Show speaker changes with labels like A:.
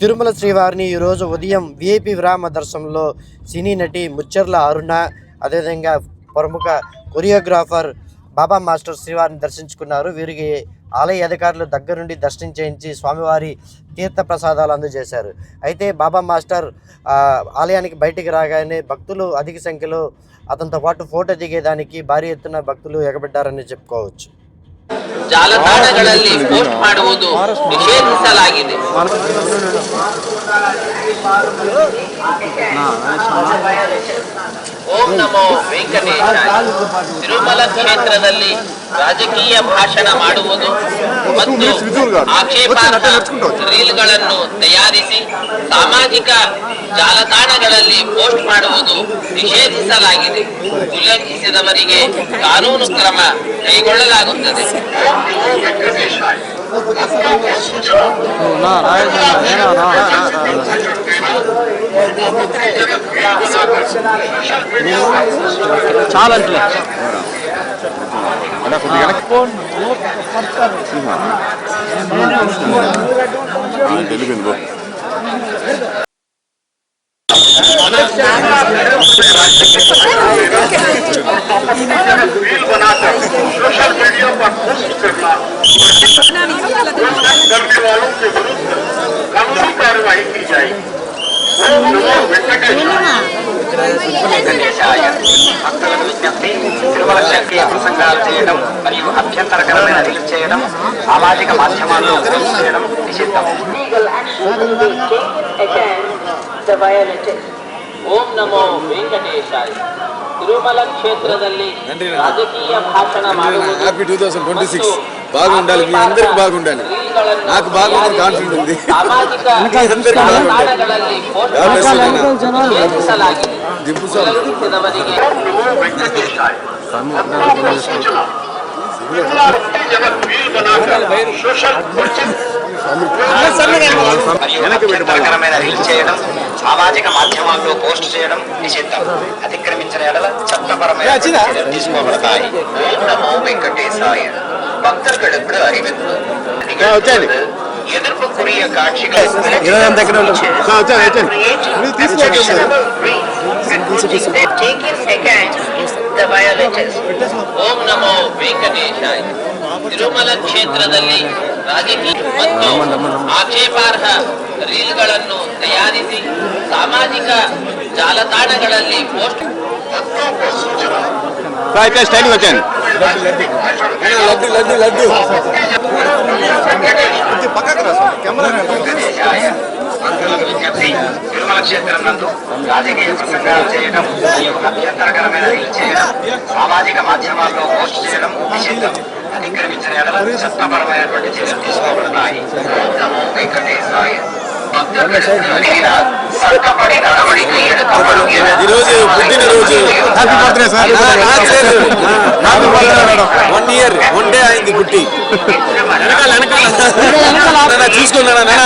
A: తిరుమల శ్రీవారిని ఈరోజు ఉదయం విఐపి విరామ దర్శనంలో సినీ నటి ముచ్చర్ల అరుణ అదేవిధంగా ప్రముఖ కొరియోగ్రాఫర్ బాబా మాస్టర్ శ్రీవారిని దర్శించుకున్నారు. వీరికి ఆలయ అధికారులు దగ్గరుండి దర్శనం చేయించి స్వామివారి తీర్థ ప్రసాదాలు అందజేశారు. అయితే బాబా మాస్టర్ ఆలయానికి బయటికి రాగానే భక్తులు అధిక సంఖ్యలో అతనితో పాటు ఫోటో దిగేదానికి భారీ ఎత్తున భక్తులు ఎగబడ్డారని చెప్పుకోవచ్చు.
B: ಜಾಲತಾಣಗಳಲ್ಲಿ ಪೋಸ್ಟ್ ಮಾಡುವುದು ನಿಷೇಧಿಸಲಾಗಿದೆ. ಓಂ ನಮೋ ವೆಂಕಟೇಶ ತಿರುಮಲ ಕ್ಷೇತ್ರದಲ್ಲಿ ರಾಜಕೀಯ ಭಾಷಣ ಮಾಡುವುದು ಮತ್ತು ಆಕ್ಷೇಪಾರ್ಹ ರೀಲ್ಗಳನ್ನು ತಯಾರಿಸಿ ಸಾಮಾಜಿಕ ಜಾಲತಾಣಗಳಲ್ಲಿ ಪೋಸ್ಟ್ ಮಾಡುವುದು ನಿಷೇಧಿಸಲಾಗಿದೆ. ಉಲ್ಲಂಘಿಸಿದವರಿಗೆ ಕಾನೂನು ಕ್ರಮ ಕೈಗೊಳ್ಳಲಾಗುತ್ತದೆ.
C: వెళ్ళిపోయింది బో
D: रील बनाकर सोशल मीडिया पर पोस्ट करना करने वालों के विरुद्ध कानूनी कार्रवाई की जाएगी
B: దేశాయ భక్తులకు విజ్ఞప్తి తిరుమల శక్తి ప్రసంగాలు చేయడం మరియు అభ్యంతరకరమైన రీల్ చేయడం సామాజిక మాధ్యమాల్లో చేయడం నిషిద్ధం ಓಂ ನಮೋ ವೆಂಕಟೇಶಾಯ ತಿರುಮಲ
C: టూ థౌసండ్ ಭಾಷಣ సిక్స్ బాగుండాలి. మీ అందరికి బాగుండాలి. నాకు
B: బాగుంది
C: ಕಾನ್ಫಿಡೆಂಟ್ ఉంది
B: సామాజిక మాధ్యమాల్లో పోస్ట్ చేయడం నిషిద్ధం అతిక్రమించిన ఎడల చట్టపరమైన తీసుకోబడతాయి వెంకటేశాయ
E: ಇಸ್ ದ
B: ಓಂ ನಮೋ ತಿರುಮಲ ಕ್ಷೇತ್ರದಲ್ಲಿ ರಾಜಕೀಯ ಮತ್ತು ಆಕ್ಷೇಪಾರ್ಹ ರೀಲ್ಗಳನ್ನು ತಯಾರಿಸಿ ಸಾಮಾಜಿಕ ಜಾಲತಾಣಗಳಲ್ಲಿ ಪೋಸ್ಟ್
C: సాయి స్టైల్ వచ్చాను
B: నందు రాజకీయ చేయడం సామాజిక మాధ్యమాల్లో పోస్ట్ చేయడం నిషిద్ధం అతిక్రమించిన చట్టపరమైనటువంటి చర్యలు తీసుకోబడతాయి భక్తులు చట్టపడి నడవడికి
C: happy birthday sir. Happy birthday one year one day అయింది పుట్టి వెనకాల వెనకాల. చూసుకున్నానా తీసుకున్నానా?